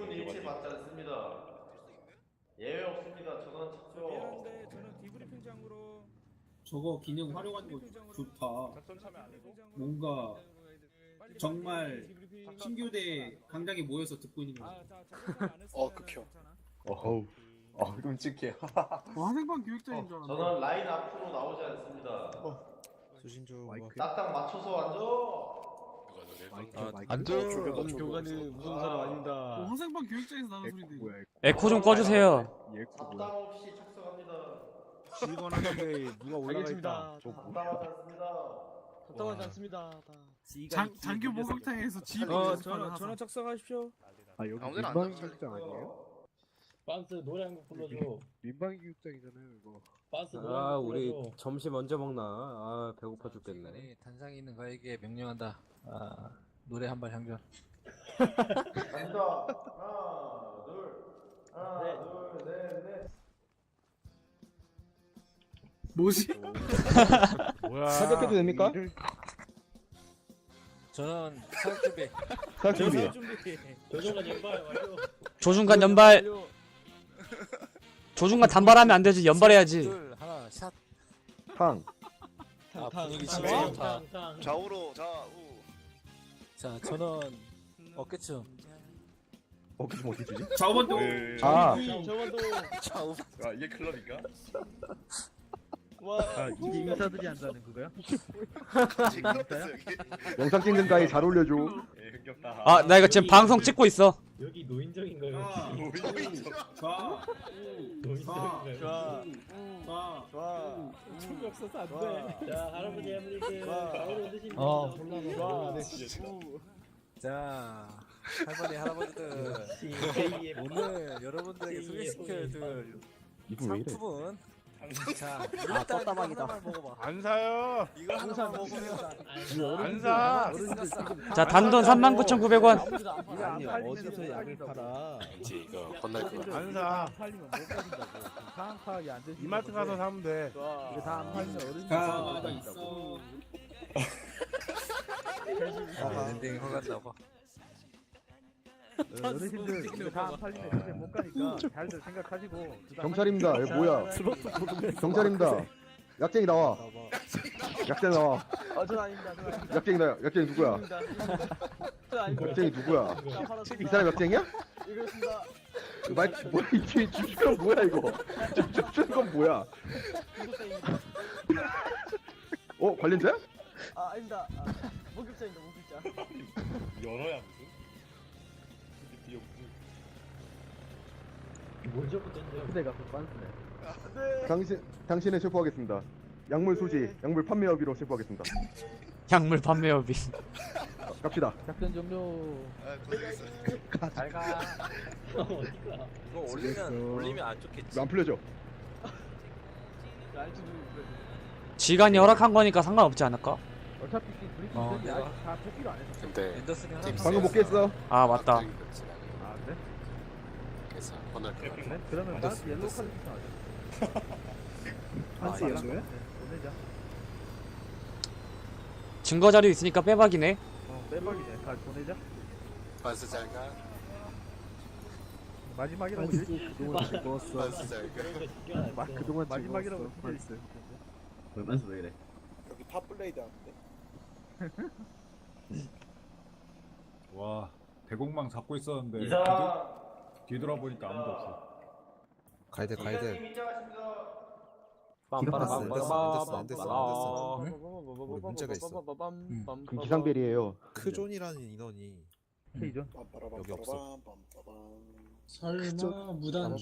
기분 일치 받지 않습니다. 예외 없습니다. 전원 착수. 미안한데 저는 디브리핑장으로 저거 기능 활용하는 거 좋다. 뭔가 정말 신교대 강당에 모여서 듣고 있는 거. 어, 극혐. 어우. 어, 끔찍해. 어, 학생반 교육자인 줄 알았네. 저는 라인 앞으로 나오지 않습니다. 수신 중 뭐. 딱딱 맞춰서 앉아. 앉아. 교관은 무서운 사람 아닙니다. 어, 학생반 교육자에서 나는 소리인데. 에코 좀 꺼주세요. 잡담 없이 착석합니다. 직원하는데 누가 올라가 있다. 잡담하지 않습니다. 답답하지 않습니다. 장 장교 목욕탕에서 집. 어 전화 전화 착석하십시오. 아, 여기 아무데나 민방 교육장 아니에요? 빤스 노래 한 곡 불러줘. 민방 교육장이잖아요, 이거. 노래 아 한곡 우리 불러줘. 점심 언제 먹나? 아 배고파 죽겠네. 단상에 있는 거에게 명령한다. 아, 노래 한 발 향전. 갑니다. 하나, 둘, 하나, 둘, 셋, 넷. 뭐지? 뭐야? 사격해도 됩니까? 저는 사격 준비. 조선 준비. 조종관 연발 완료. 조중간 연발. 조중간 단발하면 안 되지. 연발해야지. 둘 하나 샷. 탕. 아 분위기 탕, 진짜 좋다. 좌우로 좌우. 자 저는 어깨춤. 어, 그좀 어디 주지? 저번도 아, 저번도 좌우. 아, 이게 클럽인가? 와. 이게 인사들이 한다는 그거야? 영상 찍는 가에 잘 올려줘. 예, 흥겹다. 아, 나 이거 지금 방송 찍고 있어. 여기 노인정인 거예요. 자, 자, 노인정인 거예요. 자, 좋아. 춤이 없어서 안 돼. 자 할아버지 할머니들 좋아. 가오로 드십니다. 어, 올라가. 자 할머니 할아버지들 K의 오늘 여러분들에게 왜 이래? 상품은 자 일단 떴다방이다. 안 사요. 이거 하나만 먹으면 안 사. 자, 단돈 39,900원. 아니 어디서 약을 팔아? 이제 이거 건날 거. 안 사. 팔리면 못 팔린다고. 상황 파악이 안 되지. 이마트 가서 사면 돼. 이게 다안 팔리면 있어. 아, 엔딩 허가 나봐. 어르신들 이거 다안 팔리면 집에 못 가니까 잘들 생각하시고 경찰입니다. 얘 뭐야? 경찰입니다. 약쟁이 나와. 약쟁이 나와. 어전 아닙니다. 약쟁이 나. 약쟁이 누구야? 아닙니다. 약쟁이 누구야? 자, 이. 사람 약쟁이야? 이거습니다 말 뭐야 이게 주식은 뭐야 이거? 주식은 건 뭐야? 어 관련자야? 아 아닙니다. 아, 목격자입니다. 목격자. 연어야 뭘. 그대가 그 빤스네. 당신 당신을 체포하겠습니다. 약물 소지, 약물 판매 여비로 체포하겠습니다. 약물 판매업이. 갑시다. 작전 종료. 잘 가. 어디가? 이거 올리면 올리면 안 좋겠지. 안 풀려져. 누구 지간이 허락한 거니까 상관없지 않을까? 어차피 지금 브리핑 어, 있는데 내가- 아직 다 표기로 안 했어. 근데 앤더슨이 하나 팀 방금 복귀했어. 아, 맞다. 아 그래? 그래서 건날 거. 그래? 그러면 빤스 옐로우 카드 신청하자. 빤스 옐로우야? 보내자. 증거 자료 있으니까 빼박이네. 어 빼박이네. 가 보내자. 반스 잘 가. 마지막이라고 그러지? 그동안 즐거웠어. 반스 잘 가. 그동안 마지막이라고 진짜 얼마나 왜 이래? 여기 팝블레이드 하는데? 와 대공망 잡고 있었는데 이상. 뒤, 뒤돌아보니까 아무도 없어 가야 돼 가야 돼. 입장하십니다. 안 됐어 안 됐어. 문제가 있어. 그럼 기상벨이에요. 크존이라는 인원이? 여기 없어. 설마 무단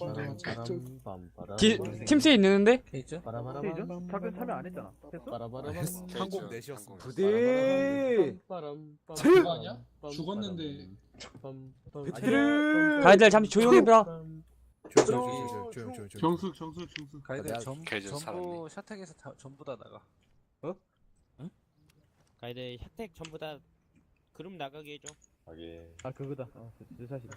디, 팀스에 있는데? 있죠? K전? 작전 참여 안 했잖아. 했어? 항공 넷이었어. 부대! 그거 아니야? 죽었는데 가이들 잠시 조용히 해봐. 조용 조용 조용 조용. 정숙 정숙 정숙. 가이드 전, 전부 샤택에서 다, 전부 다 나가. 가이드 혜택 전부 다 그룹 나가게 해줘. 아 그거다. 어, 그 사실.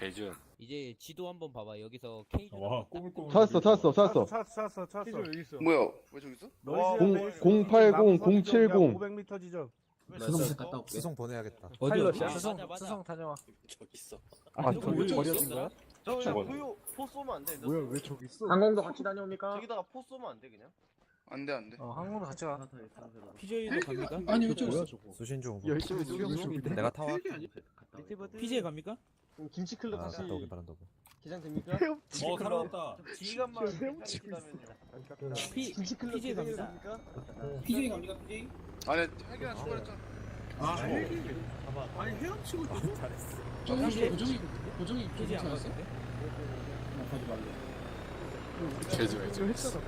개준. 이제 지도 한번 봐봐. 여기서 K 와 꼬물꼬물 찾았어, 찾았어, 찾았어. 찾았어 찾았어 K전 여기 있어. 뭐야? 왜 저기 있어? 공080 070 500m 지점 수성색 갔다 올게. 수송 보내야겠다. 파일럿이야? 맞아, 수송 맞아. 수송 다녀와. 저기 있어. 아 저거 저기 왜 버려진? 거야? 저 그냥 포유 포 쏘면 안 돼. 너 뭐야 왜 저기 있어? 항공도 같이 다녀옵니까? 저기다가 포 쏘면 안 돼 그냥. 안 돼 안 돼. 어 항공도 같이 가. PJ도 갑니까? 아니 왜 저기 있어? 수신 중. 열심히 수영 중인데. 내가 타와. PJ 갑니까? 김치 클럽 아, 다시 갔다 오길 바란다고. 개장 됩니까? 어 살아왔다. 지휘관만 헤엄치고 있다면 P PJ 갑니다. PJ 갑니까 PJ? 아니 헬기랑 출발했잖아. 아 헬기. 아니 헤엄치고 있어. 고정이 고정이 고정이 PJ 안 괜찮았어? 갔는데? 가지 말래. 제주 했잖아.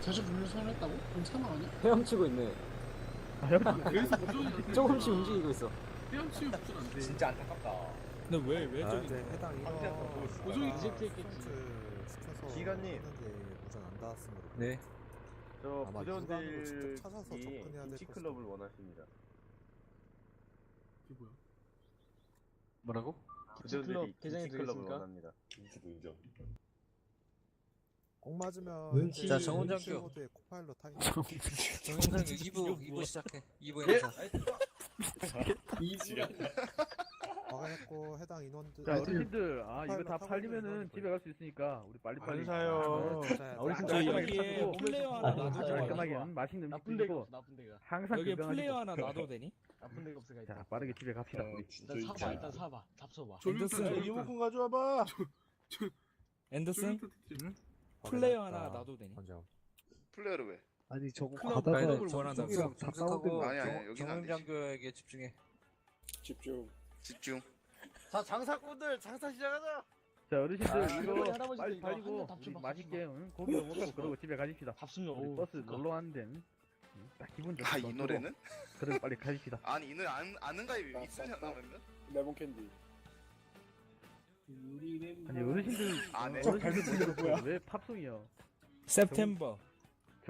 자주 불러 선했다고? 그럼 사망 아니야? 헤엄치고 있네. 여기서 고정이 조금씩 움직이고 있어. 헤엄치고 붙은 안 돼. 진짜 안타깝다. 근데 왜 왜 아, 저기? 이제 해당 이거 고정이 아, 리젝트 했겠지. 시켜서 기관님. 했는데 무전 안 닿았으므로. 네. 저 아마 기관으로 직접 부전들이 찾아서 접근해야 될 김치 것을. 클럽을 원하십니다. 이게 뭐야? 뭐라고? 부전들이 개장이 김치 클럽을 되겠습니까? 원합니다. 꼭 맞으면. 현재 자, 정훈장 교. 코파일럿 타기. 정영상 2부 2부 시작해. 2부 에서. 이지랄. 막아냈고 해당 인원들. 자, 어르신들, 아 이거 다 팔리면은 집에 갈 수 있으니까 우리 빨리 안 사요. 우리 저 진짜 여기에 플레이어 하나 놔둬도 맛있는 나쁜 데가 없어, 나쁜 데가. 항상 여기에 플레이어 하나 놔둬도 되니? 나쁜 데가 없어. 자, 빠르게 집에 갑시다. 우리. 일단 사봐 일단 사봐. 잡숴봐. 앤더슨 리모컨 가져와봐. 앤더슨 플레이어 하나 놔둬도 되니? 언제 와? 플레이어를 왜? 아니 저거 클럽 가다가 클럽을 원한다. 저기랑 다 아니, 아니, 여기는 안 되지. 정영장교에게 집중해. 집중. 자 장사꾼들 장사 시작하자. 자, 어르신들 아, 이거 할아버지들 빨리 이거 팔리고 맛있게 응? 고기 먹고 그러고 집에 가십시다. 밥순 우리 버스 놀러 왔는데 응? 응, 딱 기분 좋게 아이 노래는? 그래 빨리 가십시다. 아니 이 노래 안 아는가 이 있으냐 그러면? 아니 어르신들 안 해. 어르신들 뭐야? 왜 팝송이요? September.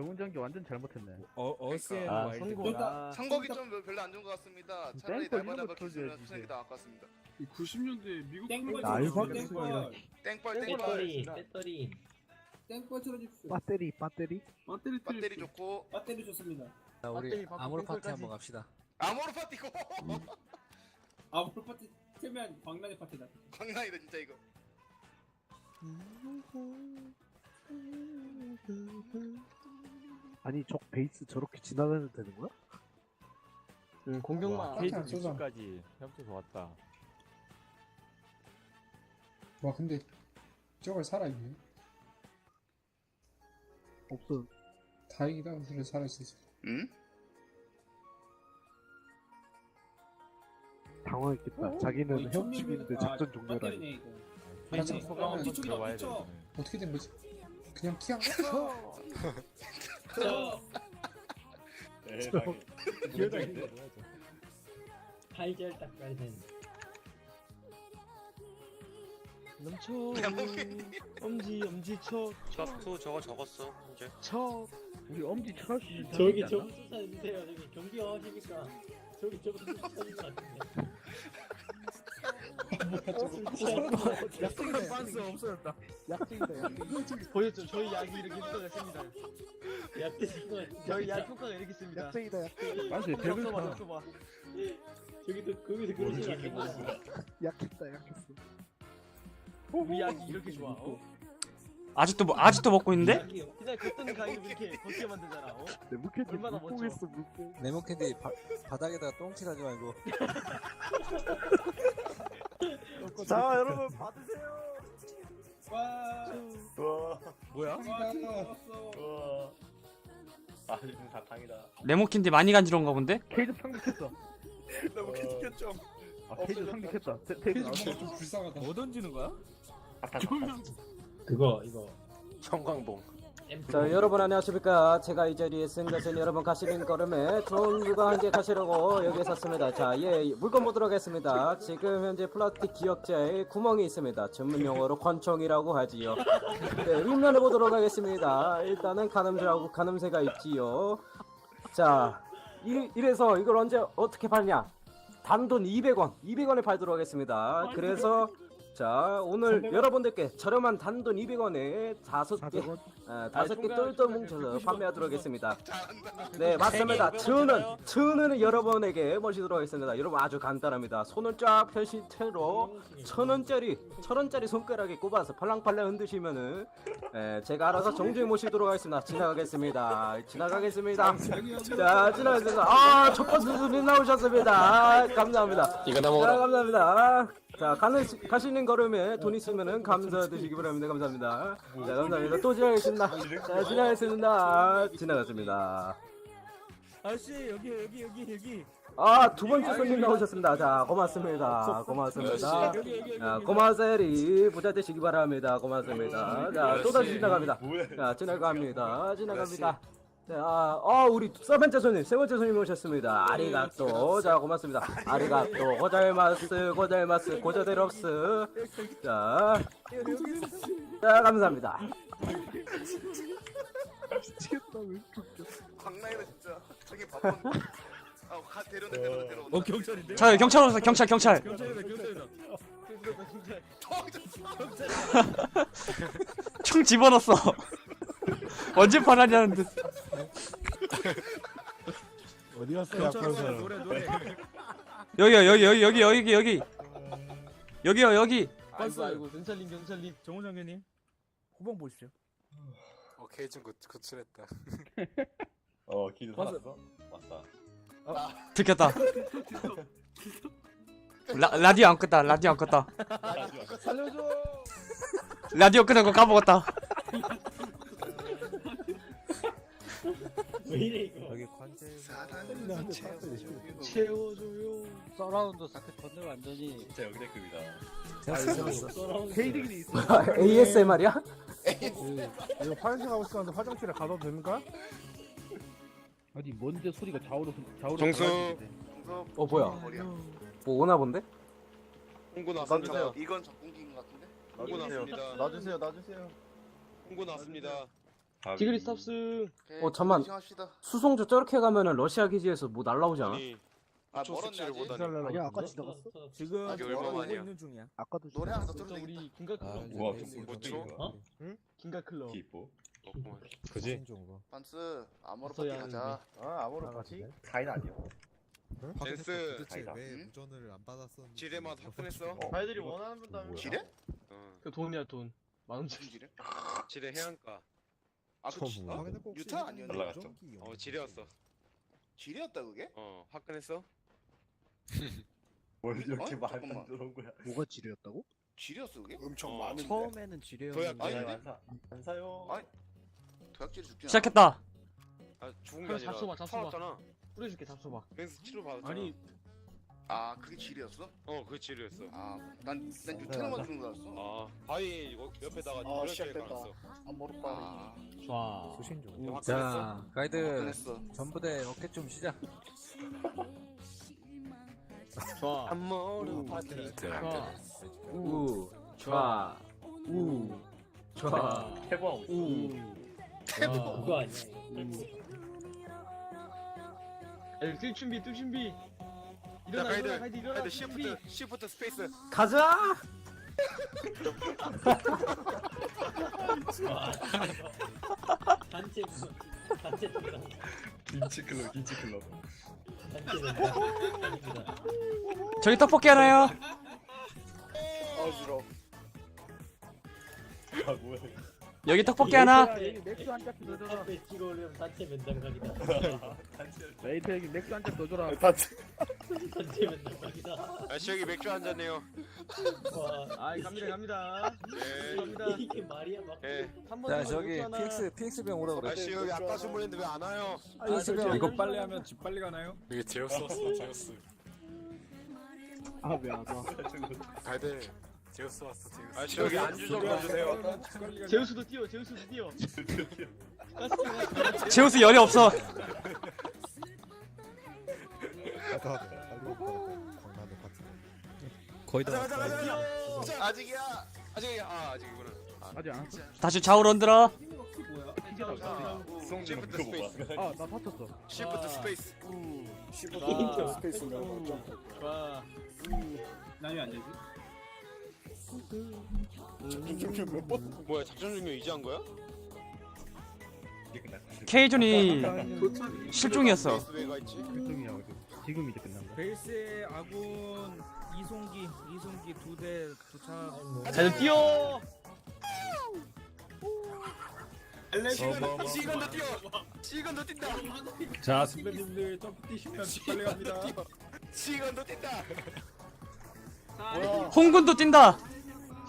정훈장교 완전 잘못했네. 어 어스앤 아 와일드. 선고가. 선곡이 좀 별로 안 좋은 것 같습니다. 차라리 땡벌 날마다 이런 거 틀어줘야지, 수색이 더 아깝습니다. 90년대 미국 땡벌 아니라 땡벌 땡벌 배터리 땡벌 틀어주십시오. 배터리 배터리. 배터리 배터리 좋고 배터리 좋습니다. 자, 우리 아모르 파티 한번 갑시다. 아모르 파티고 아모르 파티 틀면 광란의 파티다. 광란이다 진짜 이거. 아니 저 베이스 저렇게 지나다녀도 되는 거야? 응 공격만. 페이지 60까지 협조 좋았다. 와 근데 저걸 살아있네. 없어. 다행이다 그래 살아있었어. 응? 당황했겠다. 자기는 헤엄치기인데 작전 종료라니. 아니 소감은 좀 들어와야 돼. 어떻게 된 거지? 그냥 키한 거? 넘쳐. 그냥 먹겠니? 엄지 엄지 쳐. 셔프 저거 적었어 이제. 쳐. 우리 엄지 철수 있지 저기 않나? 저기 숫자 있는데요. 저기 경기 하십니까? 저기 저기 숫자 있는 것 같은데. 약속한 반스 없어졌다. 약쟁이다 약쟁이. 보였죠? 저희 약이 이렇게 효과가 셉니다. 약 드신 거 같은데. 저희 약 효과가 이렇게 셉니다. 약쟁이다 약쟁이. 맞아요 벽을 파. 써봐. 저기도 거기서 그러시면 안 됩니다. 약했다 약했어. 우리 약이 이렇게 좋아. 어? 아직도 뭐- 아직도 먹고 있는데? 그냥 걷던 가위로 이렇게 걷게 만들잖아. 어? 내 무캔디 얼마나 물뽕. 네모캔디 바, 바닥에다가 똥칠하지 말고. 자 여러분 받으세요. 와. 뭐야? 우와. 아 요즘 사탕이다. 레모킨디 많이 간지러운가 본데? 케이드 상륙했어. 너무 캐치켰죠. 아 케이드 상륙했다. 케이드 좀 불쌍하다. 뭐 던지는 거야? 그거 이거. 형광봉. 자 여러분 안녕하십니까? 제가 이 자리에 쓴 것은 여러분 가시는 걸음에 좋은 물건 한 개 가시려고 여기에 섰습니다. 자예 물건 보도록 하겠습니다. 지금 현재 플라스틱 기역자에 구멍이 있습니다. 전문 용어로 권총이라고 하지요. 네 윗면에 보도록 하겠습니다. 일단은 가늠쇠하고 가늠쇠가 있지요. 자 이, 이래서 이걸 언제 어떻게 팔냐? 단돈 200원 200원에 팔도록 하겠습니다. 그래서 자 오늘 여러분들께 저렴한 단돈 200원에 다섯 개 아, 다섯 개 똘똘 뭉쳐서 판매하도록 하겠습니다. 네 맞습니다. 저는 저는 여러분에게 모시도록 하겠습니다. 여러분 아주 간단합니다. 손을 쫙 펴신 채로 천 원짜리 천 원짜리 손가락에 꼽아서 팔랑팔랑 흔드시면은 예, 제가 알아서 정중히 모시도록 하겠습니다. 지나가겠습니다. 지나가겠습니다. 자 지나가겠습니다. 아첫 번째 손님 나오셨습니다. 아, 감사합니다. 이거 나 자, 감사합니다. 자, 가는, 가시는 걸음에 돈 있으면은 감사드시기 바랍니다. 감사합니다. 자, 감사합니다. 또 지나가겠습니다. 자, 지나가겠습니다. 지나갔습니다. 아저씨 여기 여기 여기 여기. 아, 두 번째 손님 나오셨습니다. 자, 고맙습니다. 고맙습니다. 자, 고마세리 부자 되시기 바랍니다. 고맙습니다. 자, 또 다시 지나갑니다. 자, 지나갑니다. 지나갑니다. 자, 아, 어, 우리 세 번째 손님, 세 번째 손님 오셨습니다. 아리가또. 자, 고맙습니다. 아리가또. 고잘마스, 고잘마스, 고자데롭스. 자, 자, 감사합니다. 광나이다 진짜. 저기 바쁜. 아, 가 데려다 데려다 데려다. 어 경찰인데? 자 경찰 오셨어 경찰 경찰 경찰이다 경찰이다. 총 집어넣었어 언제 팔았냐는 듯. 어디 갔어 경찰 노래 노래. 여기요 여기 여기 여기 여기 여기. 여기요 여기. 아이고 아이고 경찰님 경찰님. 정우 장관님 후방 보십시오. 오케이 좀 거칠했다. 어 기도 살았어? 맞다. 들켰다. 라, 라디오 안 껐다 라디오 안 껐다. 라디오 끄는 거 까먹었다 왜 이래 이거 여기 관제 사랑은 채워. 채워줘요. 서라운드 사크 건너 완전히 진짜 역대급이다. 서라운드 헤이드길이 있어. ASMR이야? 이거 화장실 가고 싶었는데 화장실에 가도 됩니까? 아니 뭔데 소리가 좌우로 좌우로. 정수. 갈라지는데. 어, 뭐야? 머리야. 뭐 오나 본데? 홍보 나왔습니다. 이건 적군기인 것 같은데? 홍보 나왔습니다. 놔주세요, 놔주세요. 홍보 나왔습니다. 지그리 스탑스. 오케이, 어, 잠만. 수송조 저렇게 가면은 러시아 기지에서 뭐 날라오지 않아? 아, 멀었네 아직. 아니야 아까 지나갔어 지금 아, 저기 얼마 오고 만이야? 있는 중이야. 아까도 노래 하나 더저 틀어도 되겠다. 우리 긴가 클럽. 우와, 뭐 줘? 어? 긴가 클럽. 기뻐. 그지? 반스 아모르 있어야 파티 가자. 아 아무런 같이 가인 아니야. 댄스. 도대체 왜 응? 무전을 안 받았었는지 지뢰맛 화끈했어. 아이들이 원하는 분도 하면 지뢰? 그 돈이야 돈. 만 원짜리. 무슨 지뢰? 지뢰 해안가. 아, 그 지- 어? 혹시 유타 아니었나? 올라갔죠. 무전기 어 지뢰였어. 지뢰였다 그게? 어 화끈했어? 뭘 이렇게 어? 많이 잠깐만. 들어온 거야? 뭐가 지뢰였다고? 지뢰였어 그게? 엄청 어, 많은데. 처음에는 지뢰였는데 도약 아니, 안 사. 안 사요. 아니, 도약지를 죽지 않아. 시작했다 아 죽은 게 아니라 잡숴봐, 잡숴봐. 살았잖아. 뿌려줄게 잡숴봐. 그래서 치료 받았잖아. 아니 아 그게 지뢰였어? 어 그게 지뢰였어. 아난난 유타로만 주는 줄 알았어. 아 바위 옆에다가 아, 이렇게 시작됐다. 깔았어. 아모르 파. 좋아 수신 중 화끈했어? 자 가이드 화끈했어. 전부 대 어깨 좀 시작 좋아. 아모르 파티. 좋아. 우, 좌, 우, 좌, 태광. 우. 아, 그거 아니야 에, 뛸 준비, 뛸 준비. 자 일어나, 가이드 일어나, 가이드 일어나. 가이드. 시프트 시프트 스페이스. 가자! 단체 단체 된다 김치 클럽, 김치 클럽. 단체 된다 아닙니다 저기 떡볶이 하나요 어지러. 아 뭐야? 여기 떡볶이 하나 여기 맥주 한 넣어줘라. 앞에 찍어 올리면 단체 맨날각이다 레이트 여기 맥주 한짝 넣어줘라. 단체 맨날각이다 아씨 여기 맥주 한 잔이요. 와 아이 갑니다, 갑니다. 예. 갑니다. 이게 말이야 막 예. 한자 번에 저기 하나. PX PX병 오라 그래 아씨 여기 아까 주문했는데 왜 안 와요? PX병 이거 빨리 하면 집 빨리 가나요? 이게 제우스 왔어 제우스 아, 왜안 와? 가이드 제우스 왔어 제우스 아씨 여기 안주 좀 넣어주세요. 제우스도 뛰어, 제우스도 뛰어. 제우스 열이 없어 아까 광남의 파티 거의 다 가자 가자. 자, 아직이야. 아직이야. 아 아직이구나. 아직 안 왔어? 다시 좌우로 흔들어 시프트 스페이스. 아, 나 다쳤어. 시프트 스페이스. 아, 스페이스 와. 난왜 안 되지? 뭐야 작전 종료 이제 한 거야? K존이 도착이 실종이었어. 왜가 있지? 결정이야 지금 이제 끝난 거야 베이스의 아군 이송기 이송기 두 대 도착. 잘 뛰어. 시간도 뛰어 시간도 뛴다 자 선배님들 점프 뛰시면 빨리 갑니다 시간도 뛴다 홍군도 뛴다.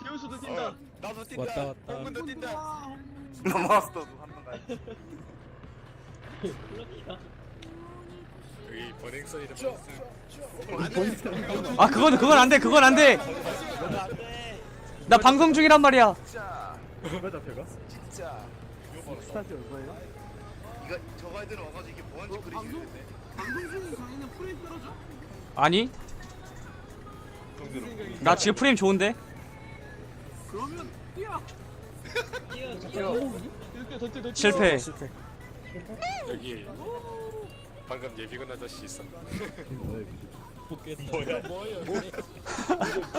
지우수도 뛴다. 나도 뛴다 왔다, 왔다. 홍군도 뛴다 넘어왔어 한번 가야 여기 버닝썬이다 아 그건 그건 안 돼. 그건 안 돼. 나 방송 중이란 말이야. 진짜 누가 잡혀가? 진짜 스타트 얼마예요? 이거 저거 애들은 와가지고 이게 뭐하는 짓 그리지 방송 중인 강의는 프레임 떨어져? 아니. 나 지금 프레임 좋은데. 그러면 뛰어. 실패. 여기 방금 예비군 아저씨 있어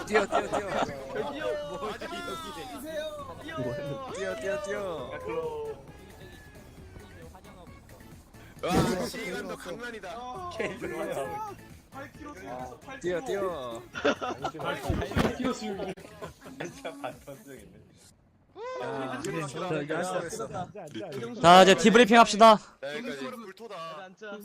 뛰어 뛰어. 뛰어. 뛰어 뛰어 뛰어. 와 시간도 강난이다 8km 뛰어서 8km 뛰어 뛰어 자 여기 앉아 자 이제 디브리핑 합시다. 자 여기까지 앉아.